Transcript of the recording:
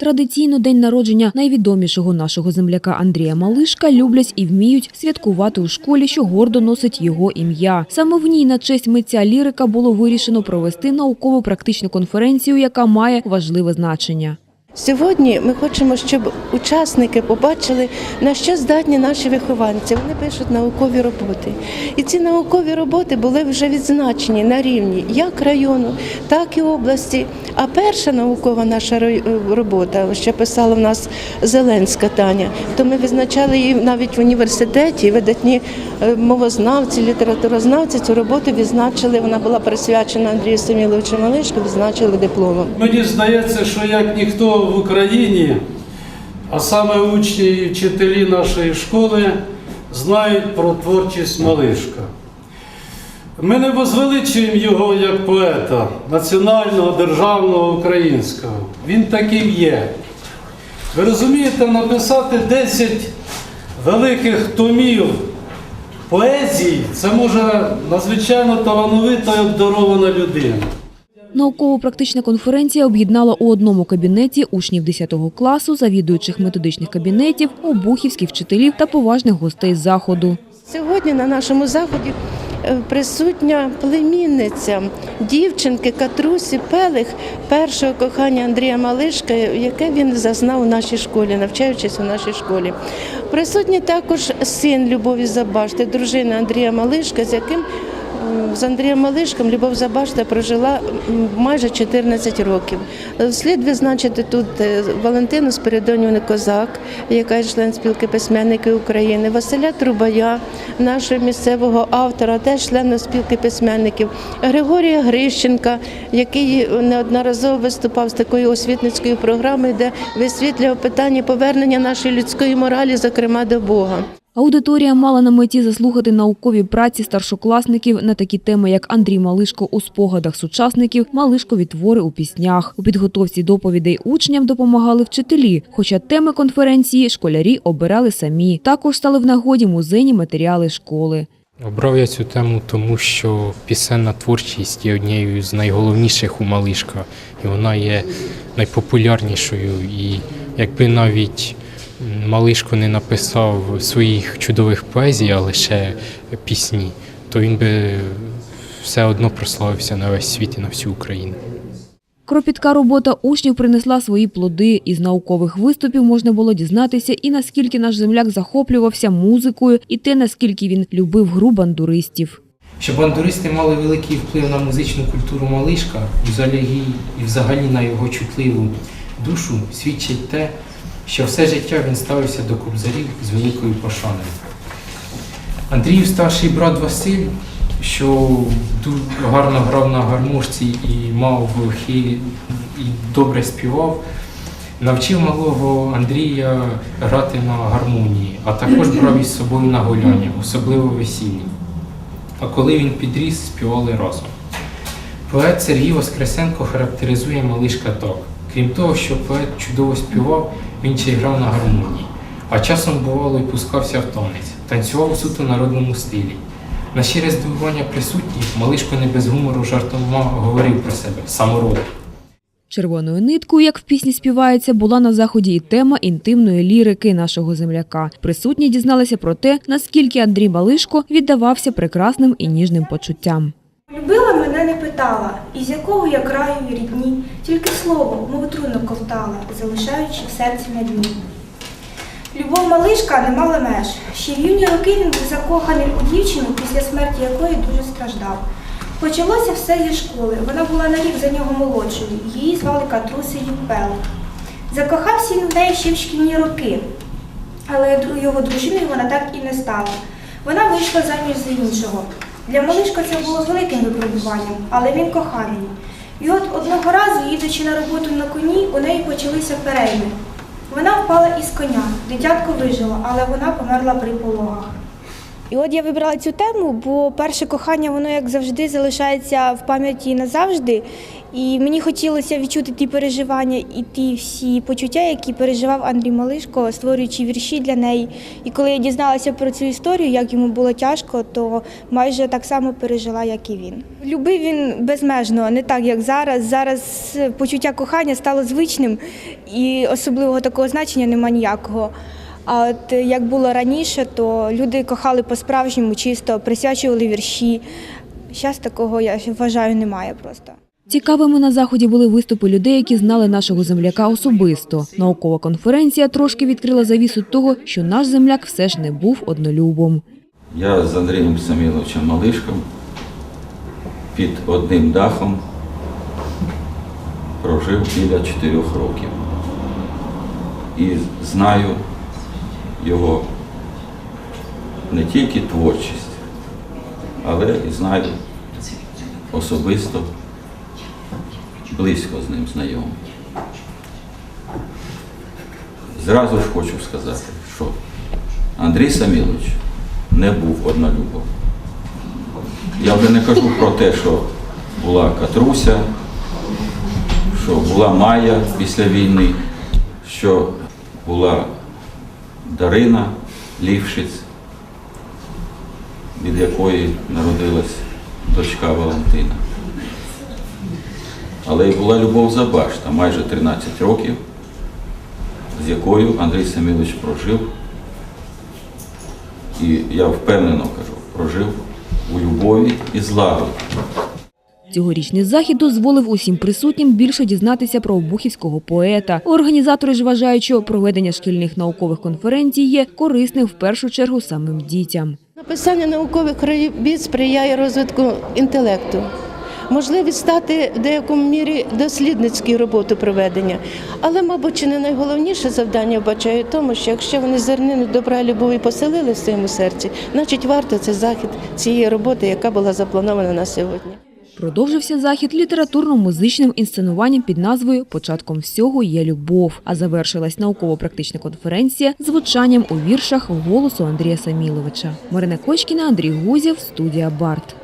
Традиційно день народження найвідомішого нашого земляка Андрія Малишка люблять і вміють святкувати у школі, що гордо носить його ім'я. Саме в ній на честь митця лірика було вирішено провести науково-практичну конференцію, яка має важливе значення. Сьогодні ми хочемо, щоб учасники побачили, на що здатні наші вихованці. Вони пишуть наукові роботи. І ці наукові роботи були вже відзначені на рівні як району, так і області. А перша наукова наша робота, ще писала в нас Зеленська Таня, то ми відзначали її навіть в університеті. Видатні е, мовознавці, літературознавці цю роботу відзначили. Вона була присвячена Андрію Саміловичу Малишку, відзначили дипломом. Мені здається, що як ніхто в Україні, а саме учні і вчителі нашої школи знають про творчість Малишка. Ми не возвеличуємо його як поета національного, державного, українського. Він таким є. Ви розумієте, написати 10 великих томів поезії це може надзвичайно талановита і обдарована людина. Науково-практична конференція об'єднала у одному кабінеті учнів 10 класу, завідуючих методичних кабінетів, обухівських вчителів та поважних гостей заходу. Сьогодні на нашому заході е, присутня племінниця дівчинки Катрусі Пелих, першого кохання Андрія Малишка, яке він зазнав у нашій школі, навчаючись у нашій школі. Присутній також син Любові Забашти, дружина Андрія Малишка, з яким з Андрієм Малишком Любов Забашта прожила майже 14 років. Е, Слід відзначити тут е, Валентину Спиридонівну Козак, яка є член спілки письменників України, Василя Трубая, нашого місцевого автора, теж члена спілки письменників, Григорія Грищенка, який неодноразово виступав з такою освітницькою програмою, де висвітлював питання повернення нашої людської моралі, зокрема до Бога. Аудиторія мала на меті заслухати наукові праці старшокласників на такі теми, як Андрій Малишко у спогадах сучасників, Малишкові твори у піснях. У підготовці доповідей учням допомагали вчителі, хоча теми конференції школярі обирали самі. Також стали в нагоді музейні матеріали школи. Обрав я цю тему, тому що пісенна творчість є однією з найголовніших у Малишка, і вона є найпопулярнішою. І якби навіть Малишко не написав своїх чудових поезій, а лише пісні, то він би все одно прославився на весь світ і на всю Україну. Кропітка робота учнів принесла свої плоди. Із наукових виступів можна було дізнатися і наскільки наш земляк захоплювався музикою, і те, наскільки він любив гру бандуристів. що бандуристи мали великий вплив на музичну культуру Малишка і взагалі, і взагалі на його чутливу душу, свідчить те, що все життя він ставився до кобзарів з великою пошаною. Андріїв старший брат Василь, що ду- гарно грав на гармошці і мав хі і добре співав, навчив малого Андрія грати на гармонії, а також брав із собою на гуляння, особливо весільні а коли він підріс, співали разом. Поет Сергій Воскресенко характеризує Малишка так. Крім того, що поет чудово співав, він ще грав на гармонії, а часом бувало і пускався в танець, танцював у суто народному стилі. На щире здивування присутніх Малишко не без гумору жартома говорив про себе самород. Червоною ниткою, як в пісні співається, була на заході і тема інтимної лірики нашого земляка. Присутні дізналися про те, наскільки Андрій Малишко віддавався прекрасним і ніжним почуттям. Любила мене не питала, із якого я краю рідні, тільки слово, мов трудно ковтала, залишаючи в серці на дні. Любов малишка не мала меж. Ще в юні роки він був закоханий у дівчину, після смерті якої дуже страждав. Почалося все зі школи. Вона була на рік за нього молодшою. Її звали Катрусею Пел. Закохався він в неї ще в шкільні роки, але його дружиною вона так і не стала. Вона вийшла заміж за іншого. Для малишка це було великим випробуванням, але він кохав її. І от одного разу, їдучи на роботу на коні, у неї почалися перейми. Вона впала із коня, дитятко вижило, але вона померла при пологах. І от я вибрала цю тему, бо перше кохання, воно як завжди залишається в пам'яті назавжди. І мені хотілося відчути ті переживання і ті всі почуття, які переживав Андрій Малишко, створюючи вірші для неї. І коли я дізналася про цю історію, як йому було тяжко, то майже так само пережила, як і він. Любив він безмежно, не так як зараз. Зараз почуття кохання стало звичним і особливого такого значення нема ніякого. А от як було раніше, то люди кохали по-справжньому, чисто присвячували вірші. Зараз такого я вважаю немає просто. Цікавими на заході були виступи людей, які знали нашого земляка особисто. Наукова конференція трошки відкрила завісу того, що наш земляк все ж не був однолюбом. Я з Андрієм Саміловичем Малишком під одним дахом прожив біля чотирьох років. І знаю його не тільки творчість, але і знаю особисто, близько з ним знайомий. Зразу ж хочу сказати, що Андрій Самілович не був однолюбом. Я вже не кажу про те, що була Катруся, що була Майя після війни, що була Дарина Лівшиць, від якої народилась дочка Валентина. Але і була Любов Забашта, майже 13 років, з якою Андрій Самілович прожив і я впевнено кажу, прожив у любові і злагоді. Цьогорічний захід дозволив усім присутнім більше дізнатися про обухівського поета. Організатори ж вважають, що проведення шкільних наукових конференцій є корисним в першу чергу самим дітям. Написання наукових робіт сприяє розвитку інтелекту. Можливість стати в деякому мірі дослідницькою роботу проведення. Але, мабуть, чи не найголовніше завдання вбачаю в тому, що якщо вони зернину добра любові поселили в своєму серці, значить варто цей захід цієї роботи, яка була запланована на сьогодні. Продовжився захід літературно-музичним інсценуванням під назвою Початком всього є любов. А завершилась науково-практична конференція звучанням у віршах голосу Андрія Саміловича. Марина Кочкіна, Андрій Гузєв, студія Барт.